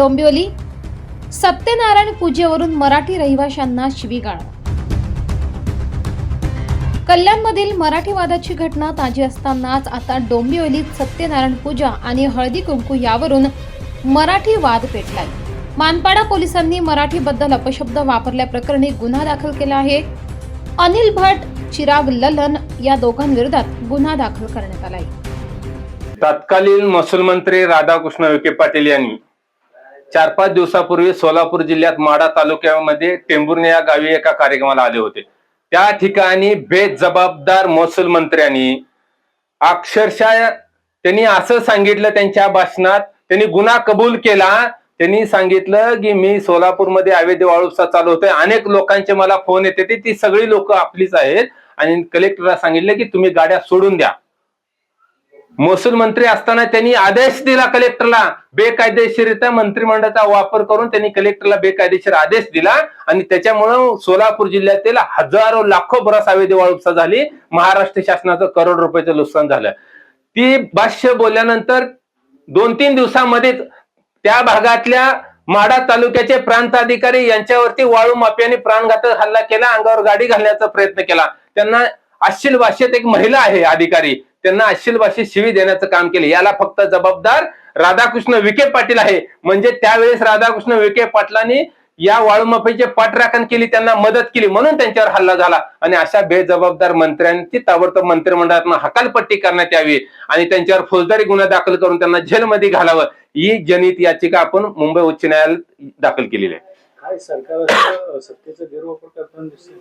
डोंबिवली सत्यनारायण पूजेवरून मराठी रहिवाशांना शिवीगाळ. कल्याणमधील मराठीवादाची घटना ताजी असतानाच आता डोंबिवलीत सत्यनारायण पूजा आणि हळदी कुंकू यावरून मराठी वाद पेटलाय. मानपाडा पोलिसांनी मराठीबद्दल अपशब्द वापरल्याप्रकरणी गुन्हा दाखल केला आहे. अनिल भट चिराग ललन या दोघांविरोधात गुन्हा दाखल करण्यात आलाय. तत्कालीन महसूल मंत्री राधाकृष्ण विखे पाटील यांनी चार पाच दिवसापूर्वी सोलापूर जिल्ह्यात माडा तालुक्यामध्ये टेंभुर्णे या गावी एका कार्यक्रमाला आले होते. त्या ठिकाणी बेजबाबदार महसूल मंत्र्यांनी अक्षरशः त्यांनी असं सांगितलं त्यांच्या भाषणात त्यांनी गुन्हा कबूल केला. त्यांनी सांगितलं की मी सोलापूरमध्ये अवैध वाळूसा चालू होतोय. अनेक लोकांचे मला फोन येते ते ती सगळी लोक आपलीच आहेत. आणि कलेक्टरला सांगितलं की तुम्ही गाड्या सोडून द्या. महसूल मंत्री असताना त्यांनी आदेश दिला कलेक्टरला. बेकायदेशीरित्या मंत्रिमंडळाचा वापर करून त्यांनी कलेक्टरला बेकायदेशीर आदेश दिला आणि त्याच्यामुळं सोलापूर जिल्ह्यातील हजारो लाखो बरस अवैध वाळूपसा झाली. महाराष्ट्र शासनाचं करोड रुपयाचं नुकसान झालं. ती भाष्य बोलल्यानंतर दोन तीन दिवसामध्येच त्या भागातल्या माडा तालुक्याचे प्रांत अधिकारी यांच्यावरती वाळू माफियाने प्राणघातक हल्ला केला अंगावर गाडी घालण्याचा प्रयत्न केला. त्यांना अश्लील भाषेत एक महिला आहे अधिकारी. त्यांना अश्लील भाषेत शिवी देण्याचं काम केले. याला फक्त जबाबदार राधाकृष्ण विखे पाटील आहे. म्हणजे त्यावेळेस राधाकृष्ण विखे पाटलांनी या वाळूमाफीची पाठराखण केली त्यांना मदत केली म्हणून त्यांच्यावर हल्ला झाला. आणि अशा बेजबाबदार मंत्र्यांची ताबडतोब मंत्रिमंडळातून हकालपट्टी करण्यात यावी आणि त्यांच्यावर फौजदारी गुन्हा दाखल करून त्यांना जेलमध्ये घालावं. ही जनित याचिका आपण मुंबई उच्च न्यायालयात दाखल केलेली आहे. काय सरकार सत्तेचा गैरवापर करताना दिसतो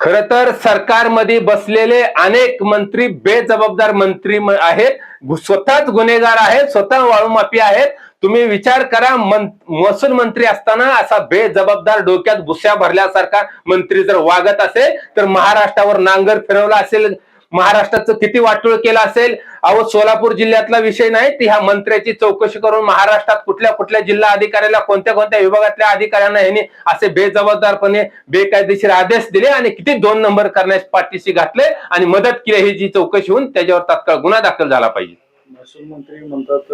खर तर सरकारमध्ये बसलेले अनेक मंत्री बेजबाबदार मंत्री आहेत. स्वतःच गुन्हेगार आहेत स्वतः वाळूमाफी आहेत. तुम्ही विचार करा मन- महसूल मंत्री असताना असा बेजबाबदार डोक्यात भुस्या भरल्यासारखा मंत्री जर वागत असेल तर महाराष्ट्रावर नांगर फिरवला असेल महाराष्ट्राचं किती वाटोळ केलं असेल? अहो सोलापूर जिल्ह्यातला विषय नाही ती ह्या मंत्र्याची चौकशी करून महाराष्ट्रात कुठल्या कुठल्या जिल्हा अधिकाऱ्याला कोणत्या कोणत्या विभागातल्या अधिकाऱ्यांना यांनी असे बेजबाबदारपणे बेकायदेशीर आदेश दिले आणि किती दोन नंबर करण्यास पाठीशी घातले आणि मदत केली ही जी चौकशी होऊन त्याच्यावर तात्काळ गुन्हा दाखल झाला पाहिजे. महसूल मंत्री म्हणतात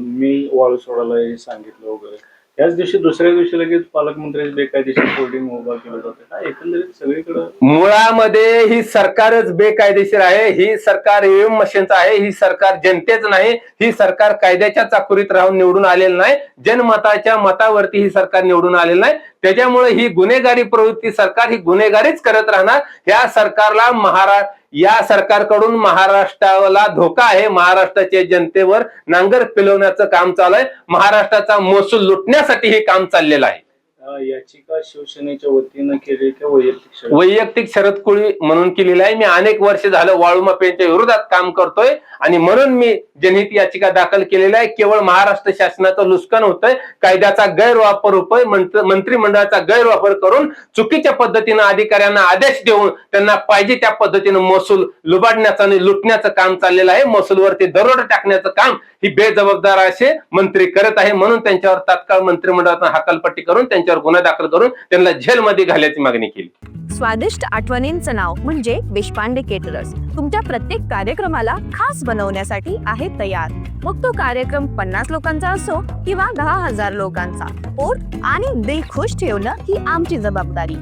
मी वाळू सोडायला सांगितलं वगैरे. त्याच दिवशी दुसऱ्या दिवशी लगेच पालकमंत्र्याचे बेकायदेशीर होल्डिंग उभा केलं जाते. एकंदरीत सगळीकडे मुळामध्ये ही सरकारच बेकायदेशीर आहे ही सरकार ईव्हीएम मशीनचं आहे ही सरकार जनतेच नाही ही सरकार कायद्याच्या चाकुरीत राहून निवडून आलेलं नाही जनमताच्या मतावरती ही सरकार निवडून आलेलं नाही. त्याच्यामुळे ही गुन्हेगारी प्रवृत्ती सरकार ही गुन्हेगारीच करत राहणार. या सरकारला महारा या सरकारकडून महाराष्ट्राला धोका आहे. महाराष्ट्राच्या जनतेवर नांगर पिलवण्याचं काम चालू आहे. महाराष्ट्राचा महसूल लुटण्यासाठी हे काम चाललेलं आहे. याचिका शिवसेनेच्या वतीनं केली किंवा वैयक्तिक शरद? वैयक्तिक शरद कुळी म्हणून केलेली आहे. मी अनेक वर्ष झालं वाळू विरोधात काम करतोय आणि म्हणून मी जनहित याचिका दाखल केलेली आहे. केवळ महाराष्ट्र शासनाचं नुकसान होतंय. कायद्याचा गैरवापर होतोय. मंत्रिमंडळाचा गैरवापर करून चुकीच्या पद्धतीनं अधिकाऱ्यांना आदेश देऊन त्यांना पाहिजे त्या पद्धतीनं महसूल लुबाडण्याचं आणि लुटण्याचं काम चाललेलं आहे. महसूलवरती दरोड टाकण्याचं काम ही बेजबाबदार असे मंत्री करत आहे. म्हणून त्यांच्यावर तात्काळ मंत्रिमंडळाचा हकालपट्टी करून त्यांच्यावर गुन्हा दाखल करून त्यांना जेलमध्ये घालण्याची मागणी केली. स्वादिष्ट आठवणींचं नाव म्हणजे देशपांडे केटरर्स तुमच्या प्रत्येक कार्यक्रमाला खास बनवण्यासाठी आहे तयार. मग तो कार्यक्रम पन्नास लोकांचा असो किंवा दहा हजार लोकांचा. पोट आणि दिल खुश ठेवणं ही आमची जबाबदारी.